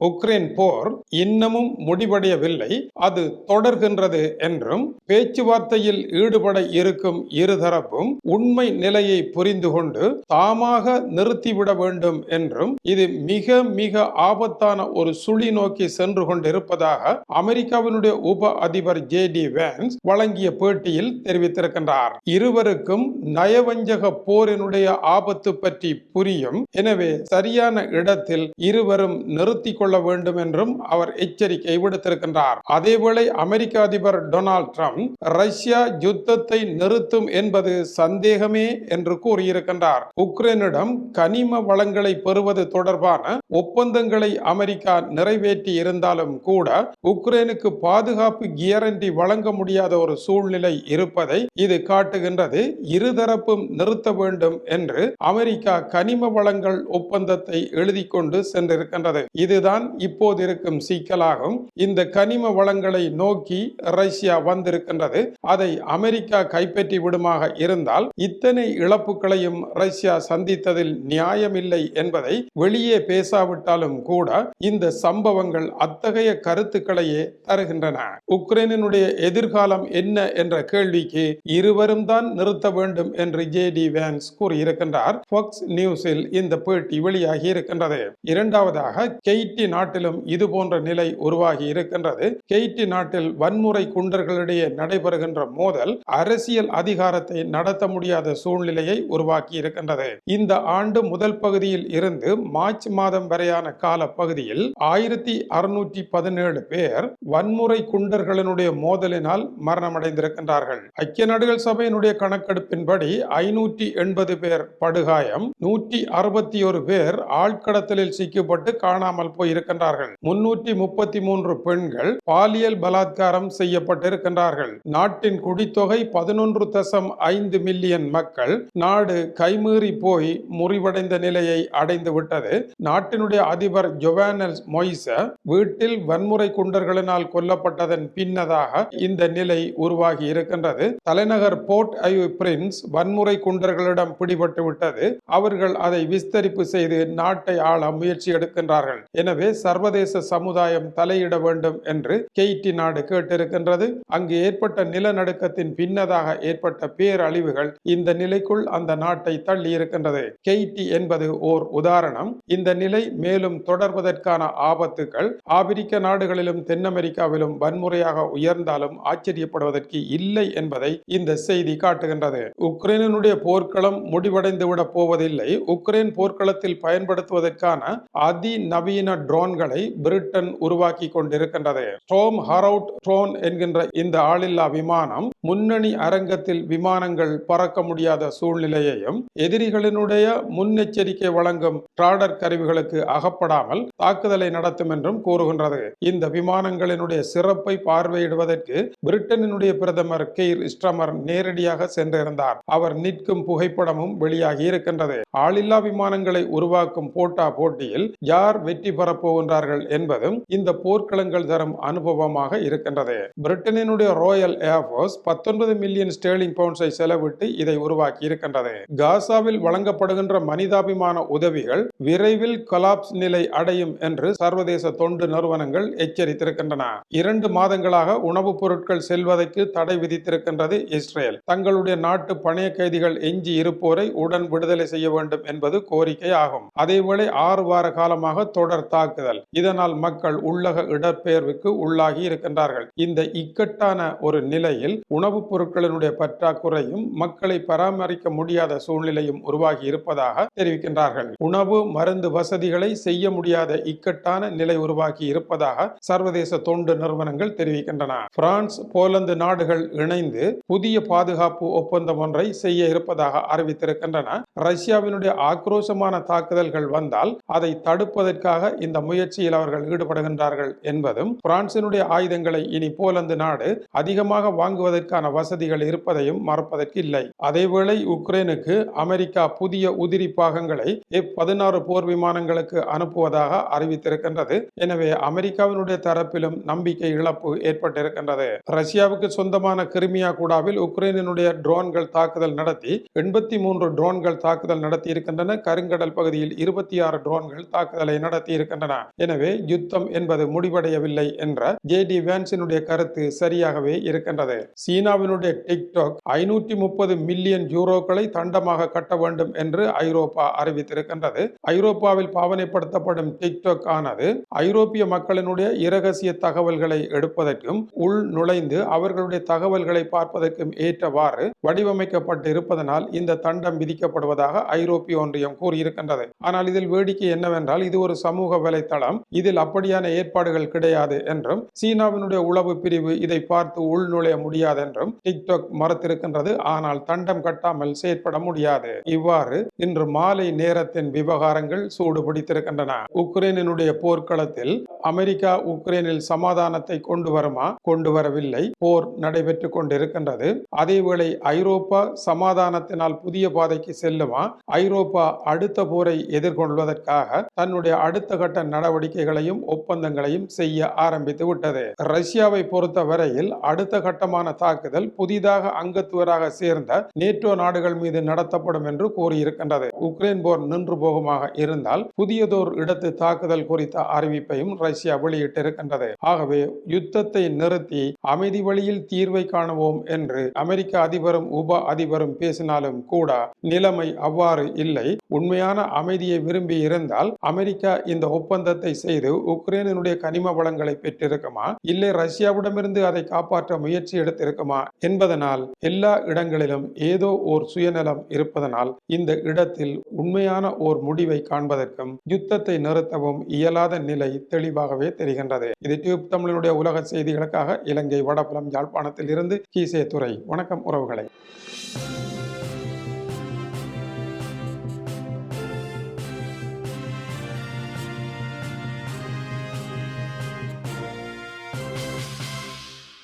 Ukraine போர் இன்னமும் முடிவடையவில்லை. அது தொடர்கின்றது என்றும் பேச்சுவார்த்தையில் ஈடுபட இருக்கும் இருதரப்பும் உண்மை நிலையை புரிந்து கொண்டு தாமாக நிறுத்திவிட வேண்டும் என்றும் இது மிக மிக ஆபத்தான ஒரு சுழி நோக்கி சென்று கொண்டிருப்பதாக அமெரிக்காவினுடைய உப அதிபர் ஜே டி வேன்ஸ் வழங்கிய பேட்டியில் தெரிவித்திருக்கின்றார். இருவருக்கும் நயவஞ்சக போரினுடைய ஆபத்து பற்றி புரியும். எனவே சரியான இடத்தில் இருவரும் நிறுத்திக் கொள்ள வேண்டும் என்றும் அவர் எச்சரிக்கை விடுத்திருக்கின்றார். அதேவேளை அமெரிக்க அதிபர் டொனால்ட் ட்ரம்ப் ரஷ்யா யுத்தத்தை நிறுத்தும் என்பது சந்தேகமே என்று கூறியிருக்கின்றார். உக்ரைனிடம் கனிம வளங்களை பெறுவது தொடர்பான ஒப்பந்தங்களை அமெரிக்கா நிறைவேற்றி இருந்தாலும் கூட உக்ரைனுக்கு பாதுகாப்பு கியரண்டி வழங்க முடியாத ஒரு சூழ்நிலை இருப்பதை இது காட்டுகின்றது. இருதரப்பும் நிறுத்த வேண்டும் என்று அமெரிக்கா கனிம வளங்கள் ஒப்பந்தத்தை எழுதி கொண்டு சென்றிருக்கின்றது. இதுதான் தான் இப்போது இருக்கும் சிக்கலாகும். இந்த கனிம வளங்களை நோக்கி ரஷ்யா வந்திருக்கின்றது. அதை அமெரிக்கா கைப்பற்றி விடுமாக இருந்தால் இத்தனை இழப்புகளையும் ரஷ்யா சந்தித்ததில் நியாயமில்லை என்பதை வெளியே பேசாவிட்டாலும் கூட இந்த சம்பவங்கள் அத்தகைய கருத்துக்களையே தருகின்றன. உக்ரைனுடைய எதிர்காலம் என்ன என்ற கேள்விக்கு இருவரும் தான் நிறுத்த வேண்டும் என்று ஜே டி வேன்ஸ் கூறியிருக்கின்றார். Fox நியூஸில் இந்த பேட்டி வெளியாகி இருக்கின்றது. இரண்டாவதாக கெய்டி நாட்டிலும் இது போன்ற நிலை உருவாகி இருக்கின்றது. கெய்டி நாட்டில் வன்முறை குண்டர்களிடையே நடைபெறுகின்ற மோதல் அரசியல் அதிகாரத்தை நடத்த முடியாத சூழ்நிலையை உருவாக்கி இருக்கின்றது. இந்த ஆண்டு முதல் பகுதியில் இருந்து மார்ச் மாதம் வரையான கால பகுதியில் ஆயிரத்தி அறுநூற்றி பதினேழு பேர் வன்முறை குண்டர்களினுடைய மோதலினால் மரணமடைந்திருக்கின்றார்கள். ஐக்கிய நாடுகள் சபையினுடைய கணக்கெடுப்பின்படி ஐநூற்றி எண்பது பேர் படுகாயம் நூற்றி அறுபத்தி ஒரு பேர் ஆட்கடத்தலில் சிக்கப்பட்டு காணாமல் இருக்கின்றார்கள் முன்னூற்றி முப்பத்தி மூன்று பெண்கள் பாலியல் பலாத்காரம் செய்யப்பட்டிருக்கின்றார்கள். நாட்டின் குடித்தொகை பதினொன்று தசம் ஐந்து மில்லியன் மக்கள் நாடு கைமீறி போய் முறிவடைந்த நிலையை அடைந்து விட்டது. நாட்டினுடைய அதிபர் ஜொவானஸ் மொய்ச வீட்டில் வன்முறை குண்டர்களினால் கொல்லப்பட்டதன் பின்னதாக இந்த நிலை உருவாகி இருக்கின்றது. தலைநகர் போர்ட் ஐ பிரின்ஸ் வன்முறை குண்டர்களிடம் பிடிபட்டு விட்டது. அவர்கள் அதை விஸ்தரிப்பு செய்து நாட்டை ஆள முயற்சி எடுக்கின்றார்கள். எனவே சர்வதேச சமுதாயம் தலையிட வேண்டும் என்று கெய்டி நாடு கேட்டிருக்கின்றது. அங்கு ஏற்பட்ட நிலநடுக்கத்தின் பின்னதாக ஏற்பட்ட பேரழிவுகள் இந்த நிலைக்குள் அந்த நாட்டை தள்ளி இருக்கின்றது. கெய்டி என்பது ஓர் உதாரணம். இந்த நிலை மேலும் தொடர்வதற்கான ஆபத்துகள் ஆப்பிரிக்க நாடுகளிலும் தென் அமெரிக்காவிலும் வன்முறையாக உயர்ந்தாலும் ஆச்சரியப்படுவதற்கு இல்லை என்பதை இந்த செய்தி காட்டுகின்றது. உக்ரைனுடைய போர்க்களம் முடிவடைந்து விட போவதில்லை. உக்ரைன் போர்க்களத்தில் பயன்படுத்துவதற்கான அதிநவீன ட்ரோன்களை பிரிட்டன் உருவாக்கி கொண்டிருக்கின்றது. ஸ்டோம் ஹரவுட் ட்ரோன் என்கின்ற இந்த ஆளில்லா விமானம் முன்னணி அரங்கத்தில் விமானங்கள் பறக்க முடியாத சூழ்நிலையையும் எதிரிகளினுடைய முன்னெச்சரிக்கை வழங்கும் ராடர் கருவிகளுக்கு அகப்படாமல் தாக்குதலை நடத்தும் என்றும் கூறுகின்றது. இந்த விமானங்களினுடைய சிறப்பை பார்வையிடுவதற்கு பிரிட்டனினுடைய பிரதமர் கெய்ர் இஸ்டமர் நேரடியாக சென்றிருந்தார். அவர் நிற்கும் புகைப்படமும் வெளியாகி இருக்கின்றது. ஆளில்லா விமானங்களை உருவாக்கும் போட்டா போட்டியில் யார் வெற்றி பெறப் போகின்றார்கள் என்பதும் இந்த போர்க்களங்கள் தரும் அனுபவமாக இருக்கின்றது. பிரிட்டனினுடைய ராயல் ஏர்போர்ஸ் பத்தொன்பது மில்லியன் ஸ்டேர்லிங் பவுண்ட்ஸை செலவிட்டு இதை உருவாக்கி இருக்கின்றது. காசாவில் வழங்கப்படுகின்ற மனிதாபிமான உதவிகள் விரைவில் கொலாப்ஸ் நிலை அடையும் என்று சர்வதேச தொண்டு நிறுவனங்கள் எச்சரித்திருக்கின்றன. இரண்டு மாதங்களாக உணவுப் பொருட்கள் செல்வதற்கு தடை விதித்திருக்கின்றது இஸ்ரேல். தங்களுடைய நாட்டு பணைய கைதிகள் எஞ்சி இருப்போரை உடன் விடுதலை செய்ய வேண்டும் என்பது கோரிக்கை ஆகும் அதேவேளை ஆறு வார காலமாக தொடர் தாக்குதல் இதனால் மக்கள் உள்ளக இடப்பெயர்வுக்கு உள்ளாகி இருக்கின்றார்கள். இந்த இக்கட்டான ஒரு நிலையில் உணவுப் பொருட்களினுடைய பற்றாக்குறையும் மக்களை பராமரிக்க முடியாத சூழ்நிலையும் உருவாகி இருப்பதாக தெரிவிக்கின்றார்கள். உணவு மருந்து வசதிகளை செய்ய முடியாத இக்கட்டான நிலை உருவாகி இருப்பதாக சர்வதேச தொண்டு நிறுவனங்கள் தெரிவிக்கின்றன. பிரான்ஸ் போலந்து நாடுகள் இணைந்து புதிய பாதுகாப்பு ஒப்பந்தம் ஒன்றை செய்ய இருப்பதாக அறிவித்திருக்கின்றன. ரஷ்யாவினுடைய ஆக்ரோஷமான தாக்குதல்கள் வந்தால் அதை தடுப்பதற்காக இந்த அந்த முயற்சியில் அவர்கள் ஈடுபடுகின்றார்கள் என்பதும் பிரான்சினுடைய ஆயுதங்களை இனி போலந்து நாடு அதிகமாக வாங்குவதற்கான வசதிகள் இருப்பதையும் மறப்பதற்கு இல்லை. அதேவேளை உக்ரைனுக்கு அமெரிக்கா புதிய உதிரி பாகங்களை எஃப் பதினாறு போர் விமானங்களுக்கு அனுப்புவதாக அறிவித்திருக்கின்றது. எனவே அமெரிக்காவினுடைய தரப்பிலும் நம்பிக்கை இழப்பு ஏற்பட்டிருக்கின்றது. ரஷ்யாவுக்கு சொந்தமான கிரிமியா கூடாவில் உக்ரைனினுடைய ட்ரோன்கள் தாக்குதல் நடத்தி எண்பத்தி மூன்று ட்ரோன்கள் தாக்குதல் நடத்தி இருக்கின்றன கருங்கடல் பகுதியில் இருபத்தி ஆறு ட்ரோன்கள் தாக்குதலை நடத்தி இருக்கின்றன எனவே யுத்தம் என்பது முடிவடையவில்லை என்ற ஜே டி வேன்ஸினுடைய கருத்து சரியாகவே இருக்கின்றது. சீனாவினுடைய டிக்டாக் ஐநூற்றி முப்பது மில்லியன் யூரோக்களை தண்டமாக கட்ட வேண்டும் என்று ஐரோப்பா அறிவித்திருக்கின்றது. ஐரோப்பாவில் பாவனைப்படுத்தப்படும் டிக்டாக் ஆனது ஐரோப்பிய மக்களினுடைய இரகசிய தகவல்களை எடுப்பதற்கும் உள் நுழைந்து அவர்களுடைய தகவல்களை பார்ப்பதற்கும் ஏற்றவாறு வடிவமைக்கப்பட்டு இருப்பதனால் இந்த தண்டம் விதிக்கப்படுவதாக ஐரோப்பிய ஒன்றியம் கூறியிருக்கின்றது. ஆனால் இதில் வேடிக்கை என்னவென்றால் இது ஒரு சமூக வலைத்தளம் இதில் அப்படியான ஏற்பாடுகள் கிடையாது என்றும் சீனாவினுடைய உளவு பிரிவு இதை பார்த்து உள்நுழைய முடியாது என்றும் டிக்டாக் மறுத்திருக்கின்றது. ஆனால் தண்டம் கட்டாமல் செயற்பட முடியாது. இவ்வாறு இன்று மாலை நேரத்தின் விவகாரங்கள் சூடு பிடித்திருக்கின்றன உக்ரைனினுடைய போர்க்களத்தில் அமெரிக்கா உக்ரைனில் சமாதானத்தை கொண்டு வருமா? கொண்டு வரவில்லை. போர் நடைபெற்றுக் கொண்டிருக்கின்றது. அதேவேளை ஐரோப்பா சமாதானத்தினால் புதிய பாதைக்கு செல்லுமா? ஐரோப்பா அடுத்த போரை எதிர்கொள்வதற்காக தன்னுடைய அடுத்த கட்ட நடவடிக்கைகளையும் ஒப்பந்தங்களையும் செய்ய ஆரம்பித்து விட்டது. ரஷ்யாவை பொறுத்த வரையில் அடுத்த கட்டமான தாக்குதல் புதிதாக அங்கத்துவராக சேர்ந்த நேட்டோ நாடுகள் மீது நடத்தப்படும் என்று கூறியிருக்கின்றது. உக்ரைன் போர் நின்று போகுமாக இருந்தால் புதியதோர் இடத்து தாக்குதல் குறித்த அறிவிப்பையும் ரஷ்யா வெளியிட்டிருக்கின்றது. ஆகவே யுத்தத்தை நிறுத்தி அமைதி வழியில் தீர்வை காணுவோம் என்று அமெரிக்க அதிபரும் உப அதிபரும் பேசினாலும் கூட நிலைமை அவ்வாறு இல்லை. உண்மையான அமைதியை விரும்பி இருந்தால் அமெரிக்கா இந்த ஒப்பந்த ஒப்பந்தத்தை செய்து உக்ரைனினுடைய கனிம வளங்களை பெற்றிருக்குமா? இல்லை ரஷ்யாவிடமிருந்து அதை காப்பாற்ற முயற்சி எடுத்திருக்குமா? என்பதனால் எல்லா இடங்களிலும் ஏதோ ஓர் சுயநலம் இருப்பதனால் இந்த இடத்தில் உண்மையான ஓர் முடிவை காண்பதற்கும் யுத்தத்தை நிறுத்தவும் இயலாத நிலை தெளிவாகவே தெரிகின்றது. இது டியூப் தமிழனுடைய உலக செய்திகளுக்காக இலங்கை வடபுலம் யாழ்ப்பாணத்தில் இருந்து கீசே துறை வணக்கம் உறவுகளை.